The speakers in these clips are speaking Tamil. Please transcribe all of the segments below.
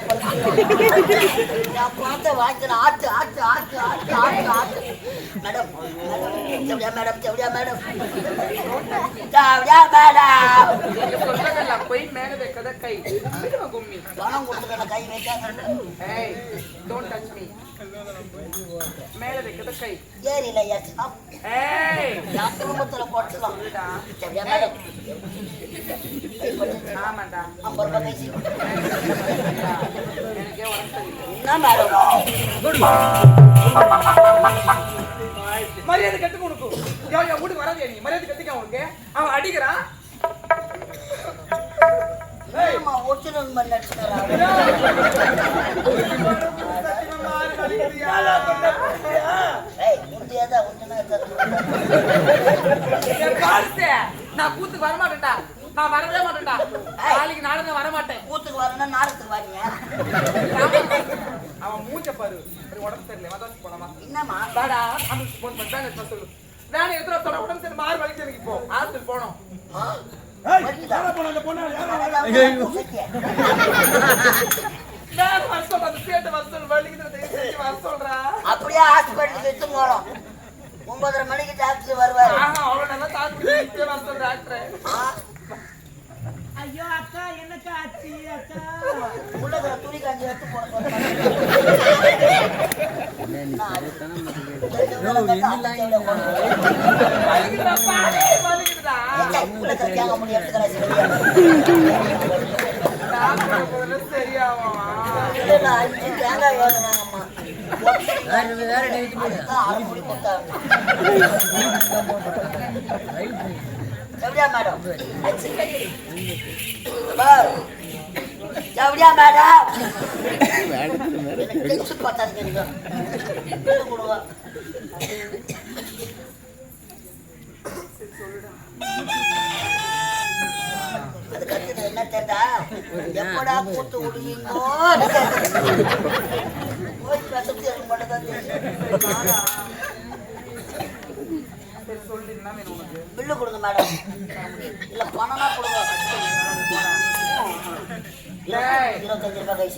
பண்ண நான் பார்த்த வாங்கின ஆட்டு ஆட்டு ஆட்டு ஆட்டு ஆட்டு ஆட்டு மேடம் எப்படியா மேடம் எப்படியா மேடம் எப்படியா மேடம் போய் மேல வைக்கத கை கும்மி பணம் கொடுத்துக்கிற கை வைக்காத ஏய் டோன்ட் டச் மீ மேல வைக்கத கை ஏரியில ஏச்சா ஏய் என் குடும்பத்துல போட்டுலாம் எப்படியா மேடம். ஆமாண்டா ஐம்பது ரூபாய் கைசி எனக்கே என்ன மேடம்? மரியாதை கட்டுக்க உனக்கு. யோ யோ வீட்டுக்கு வராதே நீ. மரியாதை கட்டுக்க உனக்கு. அவன் அடிக்கிறான். ஒரிஜினல் என் பாருசே, நான் கூத்துக்கு வர மாட்டேன்டா நான் வரவே மாட்டேன்டா. நாளைக்கு நாடகம் வர மாட்டேன் கூத்துக்கு வரணும்னா நாடகத்துக்கு வரீங்க. அவன் மூஞ்ச பாரு. ஒரு உடம்பு சரியில்லை. மதம் போனமா என்னம்மா? வாடா அவனுக்கு போன் பண்ணி. சொல்லு. வேலை எடுத்துட்டு சொல்ல உடம்பு சரி மாறு வலிக்கு எனக்கு இப்போ. ஹாஸ்பிட்டல் போனோம் அப்படியே ஹாஸ்பிட்டலுக்கு எடுத்து போறோம் ஒன்பதரை மணிக்கு டாக்டர் வருவாரு. அவ்வளவு நல்லா வர சொல்ற டாக்டர். அக்கா என்னக்கா ஆச்சு அக்கா துணி காஞ்சி எடுத்து போட சொல்றாங்க. என்ன அது? எப்படியா மேடம் எப்படியா மேடம் என்ன எப்படா கூத்து விடுவீங்கோ? போய் பேசுறது எனக்கு தெரியும். சரி சொல்லு என்ன வேணும் உனக்கு பில்லு கொடுங்க மேடம். இல்ல பணம்னா கொடுங்க. இருபத்தஞ்சு ரூபாய்.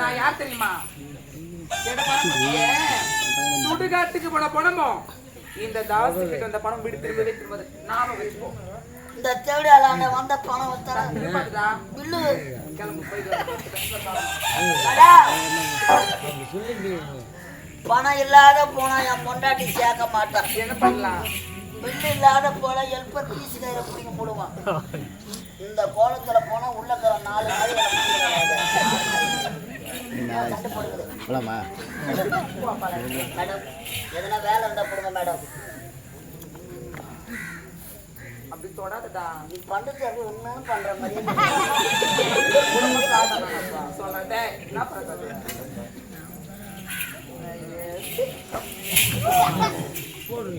நான் யார் தெரியுமா? சுடுகாட்டுக்கு போன பணமோ? இந்த தாசு கிட்ட வந்த பணம் வீடு திரும்பவே திரும்பது நாம வச்சுப்போ இந்த தேவையான வந்த பணம் பில்லு பணம் இல்லாத போனா என் பொண்டாட்டி சேர்க்க மாட்டான் என்ன பண்ணலாம்? பில்லு இல்லாத போல ஹெல்ப்பர் பீஸ் கையில பிடிக்க போடுவான். இந்த கோலத்துல போனா உள்ள இருக்கிற நாலு நாள் மேடம் எதனா வேலை இருந்தா கொடுங்க மேடம். அப்படி தொடாதடா. நீ பண்றது அப்படி உண்மையான பண்ற மாதிரி டேய், என்ன பண்றது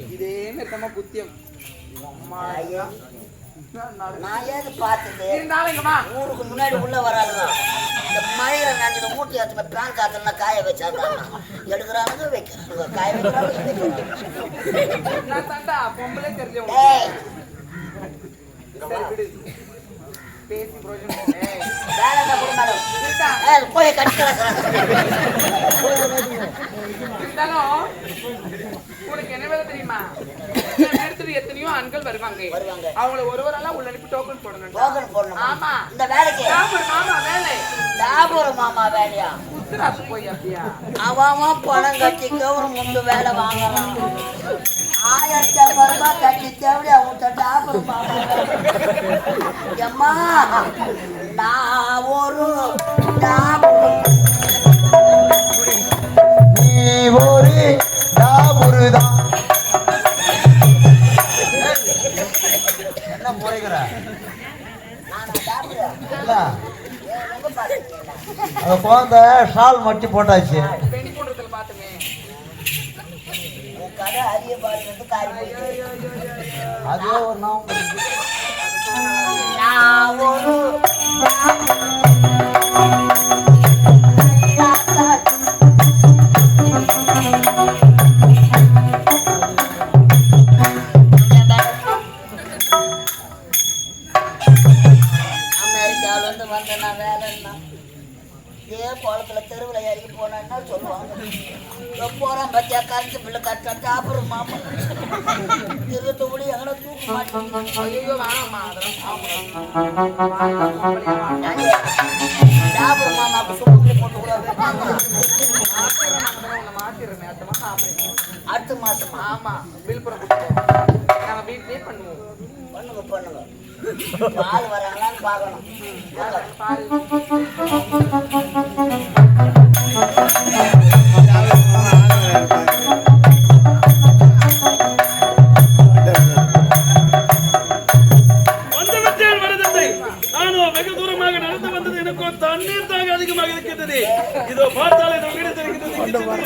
இதே? மாதிரி புத்தியம் நான் ஏது பார்த்தது ஊருக்கு முன்னாடி உள்ள வராளுங்க இந்த மழையில நனைஞ்சத மூட்டி எடுத்து பேன் காத்துல காய வச்சாங்க எடுக்கிறானுங்க வைக்கிறானுங்க காய வைக்கிறாங்க உனக்கு என்ன வேலை தெரியுமா? நேரத்துல எத்தனையோ ஆண்கள் வருவாங்க. அவங்கள ஒருவரெல்லாம் உள்ள அனுப்பி டோக்கன் போடணும் டோக்கன் போடணும்? ஆமா. இந்த வேலைக்கு. ஆமா வேலை. மாமா வேலையா? குத்துராசு போய் அப்படியா அவன் பணம் கட்டி வேலை வாங்கலாம் ஆயிரத்தி ஐம்பது ரூபாய் கட்டி தேவையா நான் ஒரு நீ ஒரு என்ன முறைகிற? நான் இல்ல எங்க பாத்தீங்களா அந்த குழந்தை ஷால் மட்டி போட்டாச்சு. அதே ஒரு நான் வேணாம்மா அதெல்லாம் சாப்பிடாது போட்டு கூட மாத்திடுறேன் அடுத்த மாசம் ஆபரேஷன் அடுத்த மாசமா ஆமா விழுப்புரம் கூட்டிட்டு நாங்க வீட்லயே பண்ணுவோம் பண்ணுங்க பண்ணுங்க பால் வராங்களான்னு பார்க்கணும் பால் இதோ பார்த்தாலே இதோ வீடு தெரிகிறது இங்கு சென்று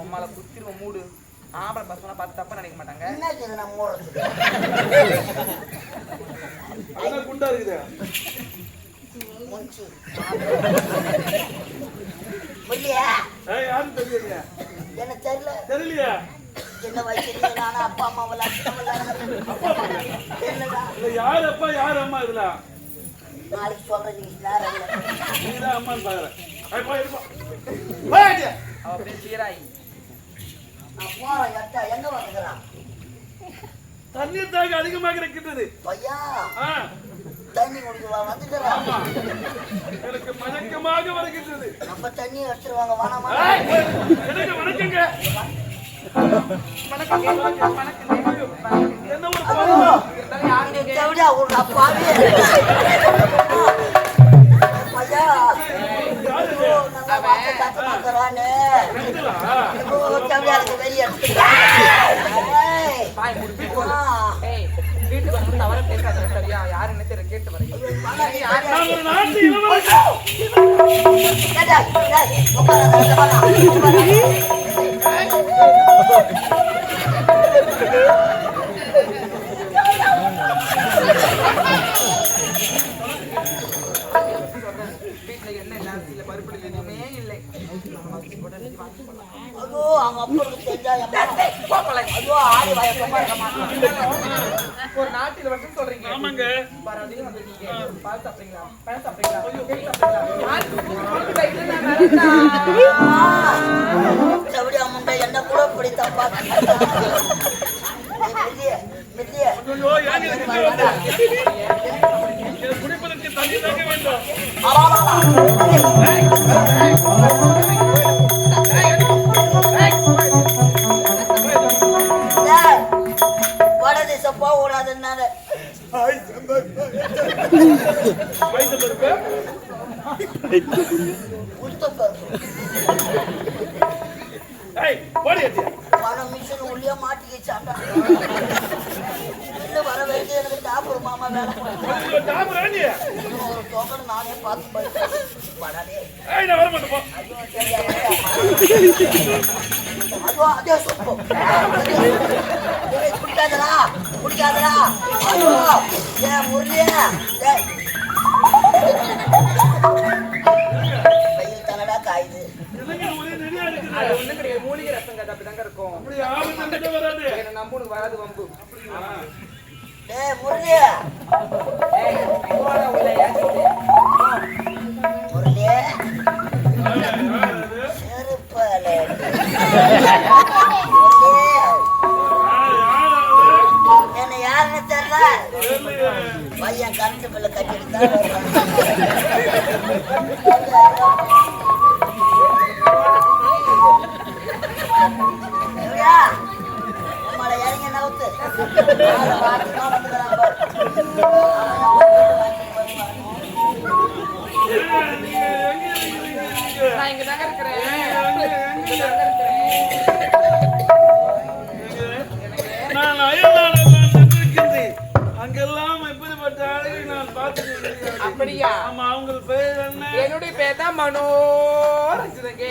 உம்மால மூடு ஆம்பளை பசங்க பார்த்து தப்பா நினைக்க மாட்டாங்க என்ன இது நம்ம குண்டா இருக்குது என்ன தெரியல தெரியலையா என்ன வயசுல நானும் அப்பா அம்மா விளையாட்டு என்னடா யார் அப்பா யார் அம்மா இதுல நாளைக்கு இல்லை நீதான் அம்மான்னு பாக்குறேன் ஏய், போய் இருப்பா. போய் அடியா. அவ பேர் சீராயி நான் போறேன் எட்டா எங்க வந்துக்கிறான் தண்ணீர் தாக அதிகமாக இருக்கின்றது ஆ, தண்ணி குடிக்கலாம் வந்துக்கிறான். எனக்கு மயக்கமாக வருகின்றது நம்ம தண்ணி வேணாமா ஏய், எனக்கு வணக்கங்க வெளியே வீட்டுக்கு வந்து தவற பேசாத சரியா யாரு என்ன தெரியல கேட்டு வரீங்க ஒரு நாட்டில் மட்டும் சொல்றீங்க ஆமாங்க. பரவாயில்ல வந்திருக்கீங்க பால் சாப்பிடுறீங்களா பழம் சாப்பிடுறீங்களா குடிப்பதற்கு தண்ணி வேண்டும் வரைக்கும் எனக்கு டாப்பர் மாமா வேலை ஒரு டோக்கன் நானே பார்த்து போயிட்டேன் வடனே ஏய் நான் வர மாட்டேன் போ. ஐயோ தெரியாது ஐயோ அதே சொப்பு. குடிக்காதடா குடிக்காதடா. ஏ முரளியா வெயில் காயுது. அது ஒண்ணும் கிடையாது. மூலிகை ரசம் கதை அப்படிதாங்க இருக்கும். அப்படி ஆபத்து வராது. என்ன நம்ப உனக்கு வராது வம்பு. டேய் முரளி டேய் போடா உள்ள ஏத்திட்டு முரளி செருப்பால. என்ன யாருன்னு தெரியல? பையன் கரண்ட் பில்ல கட்டிட்டு தான் இறங்கி நவுத்து. அப்படியா? ஆமா அவங்க பேர் என்ன? என்னுடைய பேர் தான் மனோரஞ்சிதங்க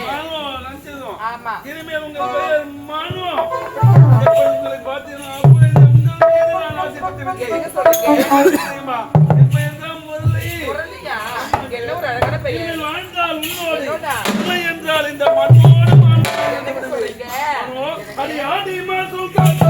ஆமா. இனிமே உங்க பேர் மனோ. உங்களுக்கு பாத்தீங்கன்னா என்றால் இந்த மண்ணோடு அது யாதிமா சொல்றாங்க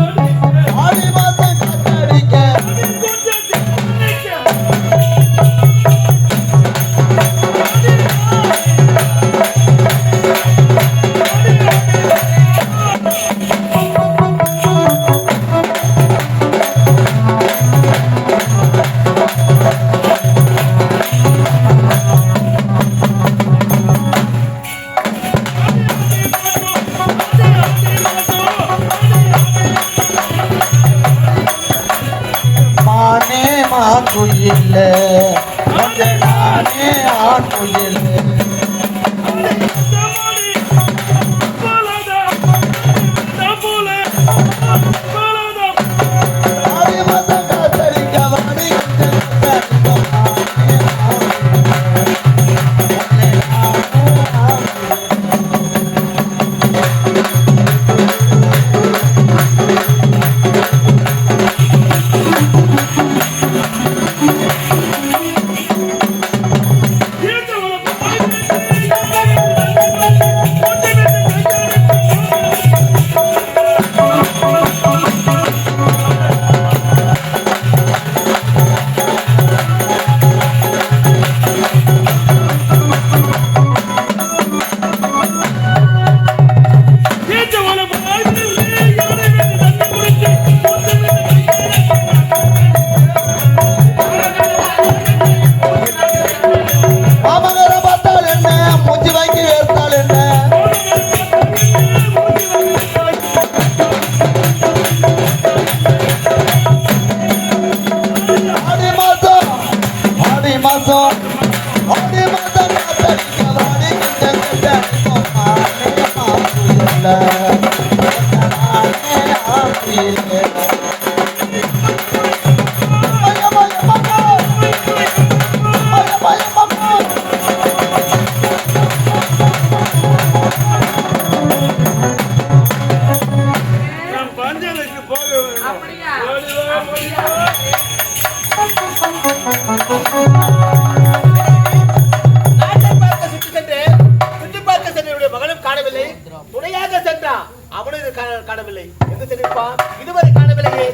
துணையாக சென்றான் அவனும் இது காணவில்லை. எந்த சென்றிருப்பான்? இதுவரை காணவில்லையே.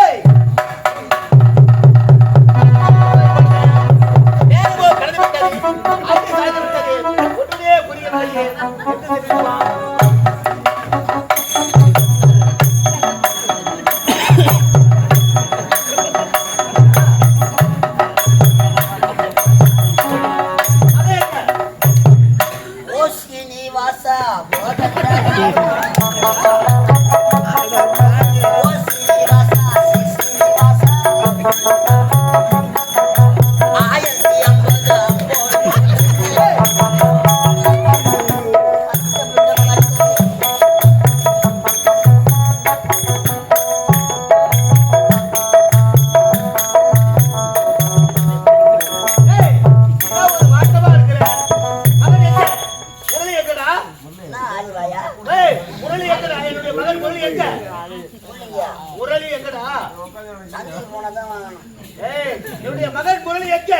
ஏய்! கடந்து புரியவில்லையே. என்று தெரிவிப்பான் அதான் குரல் எக்க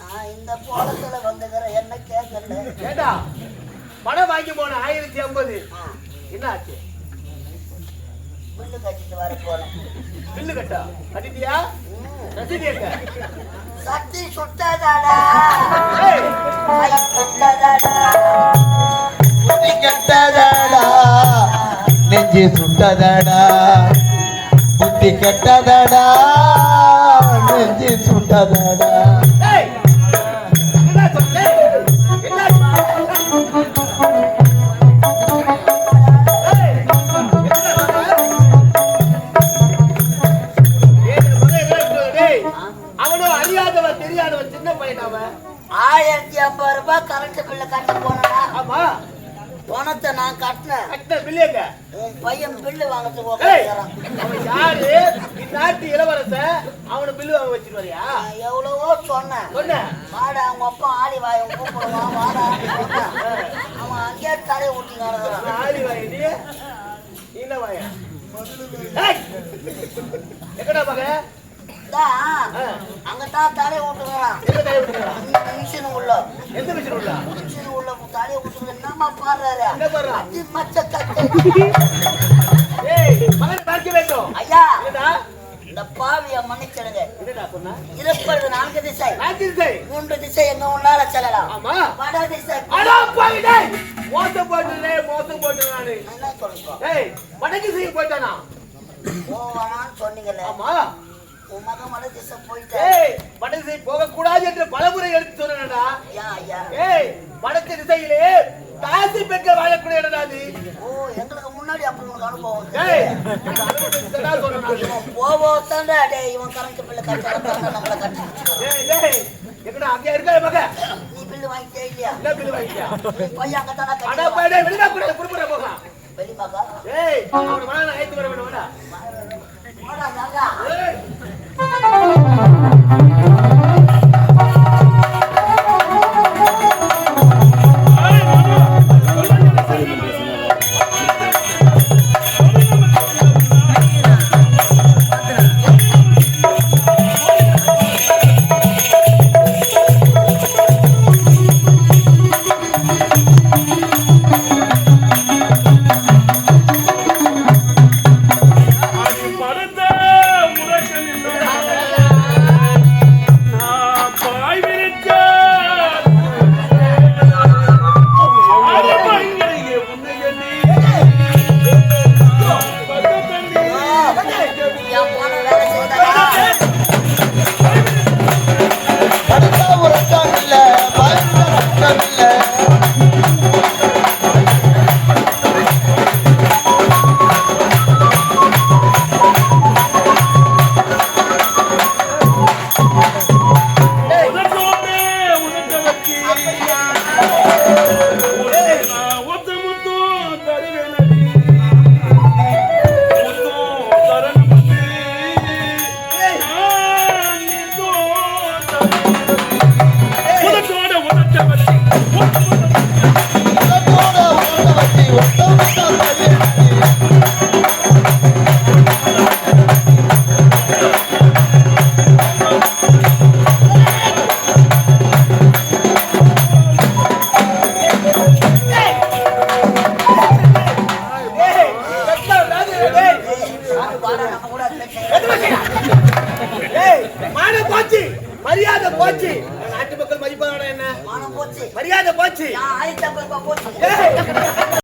நான் இந்த போலத்துல வந்துக்கிறேன் என்ன கேட்கல கேட்டா பணம் வாங்கி போன ஆயிரத்தி ஐம்பது. என்ன ஆச்சு பில்லு கட்டிட்டு வர போறேன். பில்லு கட்டா? கட்டிட்டியா? ரசீது எங்க சட்டி சுட்டதாடா. கட்டதாடா. நெஞ்சு சுட்டதாடா. புத்தி கட்டதாடா. da da da. ஏய், எங்கடா மக? தான் அங்கதான் தலையை கை விட்டுக்கிறான் மிஷின் உள்ள. எந்த உள்ள? மிஷின் உள்ள தலையை என்னம்மா பாடுறாரு? அடி மச்ச கட்டு ஏய் மகனை பார்க்க வேண்டும். ஐயா என்னடா? இந்த பாவிய மன்னிச்சிடுங்க. இருப்பது நான்கு திசை. மூன்று திசை எங்க உன்னால செல்லலாம். ஆமா. வட திசை. மோசம் போட்டுனே மோசம் போட்டு நானு. என்ன சொல்லுங்க வடக்கு சைடு போயிட்டானா? போவானான்னு சொன்னீங்கல்ல ஆமா. உன் மகன் வட திசை போயிட்டேன் ஏய் வடக்கு சைடு போக கூடாது என்று பலமுறை எடுத்து சொன்னேன்டா ஏய் வடக்கு திசையிலே காசி பெற்ற வாழக்கூடிய இடம்டா அது ஓ எங்களுக்கு முன்னாடி அப்படி உனக்கு அனுபவம். ஏய் தான். இவன் போவோத்தாண்டா டேய் இவன் கரண்ட் பில்லு கட்டலாம் நம்மள கட்டி வச்சுக்கிறான். ஏய் டேய் எங்கடா அங்க இருக்கா மக நீ பில்லு வாங்கிட்டே இல்லையா? என்ன பில்லு வாங்கிட்டியா? பையன் அங்கதானே அடா கட்டி போய் டேய் வெளியில கூட குடுக்குற போக வெளிமாக்கா ஏய் அவன மகனை அழைத்து வர வேண்டும் வாடா போடா